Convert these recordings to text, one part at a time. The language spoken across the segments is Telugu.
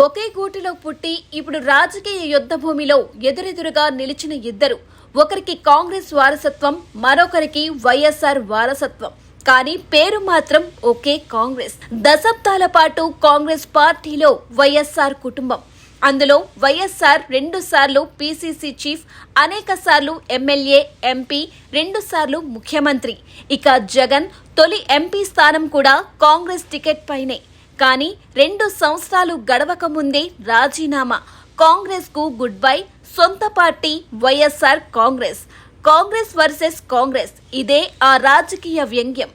ఒకే గూటిలో పుట్టి ఇప్పుడు రాజకీయ యుద్ధ భూమిలో ఎదురెదురుగా నిలిచిన ఇద్దరు. ఒకరికి కాంగ్రెస్ వారసత్వం మరొకరికి వైఎస్ఆర్ వారసత్వం. కానీ పేరు మాత్రం ఒకే కాంగ్రెస్. దశాబ్దాల పాటు కాంగ్రెస్ పార్టీలో వైఎస్ఆర్ కుటుంబం. అందులో వైఎస్ఆర్ రెండు సార్లు పీసీసీ చీఫ్ అనేక సార్లు ఎమ్మెల్యే ఎంపీ రెండు సార్లు ముఖ్యమంత్రి. ఇక జగన్ తొలి ఎంపీ స్థానం కూడా కాంగ్రెస్ టికెట్ పైనే. కానీ రెండు సంవత్సరాలు గడవక ముందే రాజీనామా. కాంగ్రెస్కు గుడ్ బై. సొంత party YSR Congress. Congress versus Congress. ఇదే ఆ రాజకీయ వ్యంగ్యం.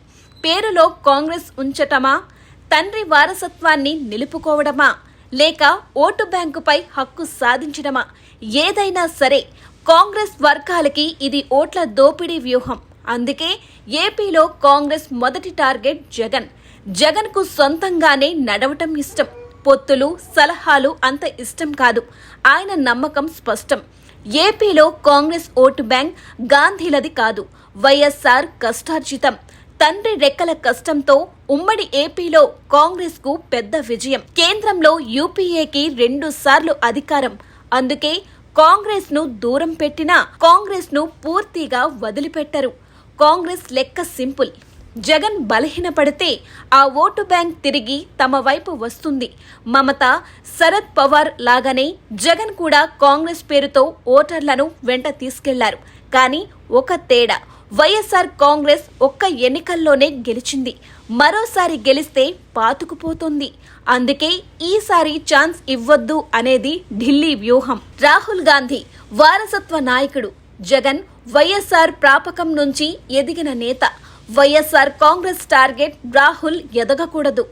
పేరులో కాంగ్రెస్ ఉంచటమా? తండ్రి వారసత్వాన్ని నిలుపుకోవడమా? లేక ఓటు బ్యాంకుపై హక్కు సాధించడమా? ఏదైనా సరే కాంగ్రెస్ వర్గాలకి ఇది ఓట్ల దోపిడీ వ్యూహం. అందుకే ఏపీలో కాంగ్రెస్ మొదటి టార్గెట్ జగన్. జగన్కు సొంతంగానే నడవటం ఇష్టం. పొత్తులు సలహాలు అంత ఇష్టం కాదు. ఆయన నమ్మకం స్పష్టం. ఏపీలో కాంగ్రెస్ ఓటు బ్యాంక్ గాంధీలది కాదు. వైఎస్ఆర్ కష్టార్జితం. తండ్రి రెక్కల కష్టంతో ఉమ్మడి ఏపీలో కాంగ్రెస్కు పెద్ద విజయం. కేంద్రంలో యూపీఏకి రెండు సార్లు అధికారం. అందుకే కాంగ్రెస్ను దూరం పెట్టినా కాంగ్రెస్ను పూర్తిగా వదిలిపెట్టరు. కాంగ్రెస్ లెక్క సింపుల్. జగన్ బలహీనపడితే ఆ ఓటు బ్యాంక్ తిరిగి తమ వైపు వస్తుంది. మమత శరద్ పవార్ లాగానే జగన్ కూడా కాంగ్రెస్ పేరుతో ఓటర్లను వెంట తీసుకెళ్ళారు. కానీ ఒక తేడా వైఎస్ఆర్ కాంగ్రెస్ ఒక్క ఎన్నికల్లోనే గెలిచింది. మరోసారి గెలిస్తే పాతుకుపోతుంది. అందుకే ఈసారి ఛాన్స్ ఇవ్వద్దు అనేది ఢిల్లీ వ్యూహం. రాహుల్ గాంధీ వారసత్వ నాయకుడు జగన్ వైఎస్ఆర్ ప్రాపకం నుంచి ఎదిగిన నేత. వైఎస్ఆర్ కాంగ్రెస్ టార్గెట్ రాహుల్ ఎదగకూడదు.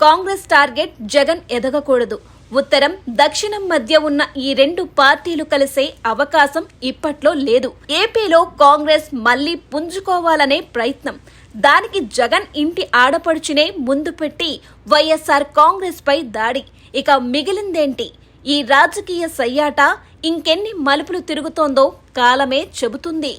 కాంగ్రెస్ టార్గెట్ జగన్ ఎదగకూడదు. ఉత్తరం దక్షిణం మధ్య ఉన్న ఈ రెండు పార్టీలు కలిసే అవకాశం ఇప్పట్లో లేదు. ఏపీలో కాంగ్రెస్ మళ్ళీ పుంజుకోవాలనే ప్రయత్నం. దానికి జగన్ ఇంటి ఆడపడుచునే ముందు పెట్టి వైఎస్ఆర్ కాంగ్రెస్ పై దాడి. ఇక మిగిలిందేంటి? ఈ రాజకీయ సయ్యాట ఇంకెన్ని మలుపులు తిరుగుతోందో కాలమే చెబుతుంది.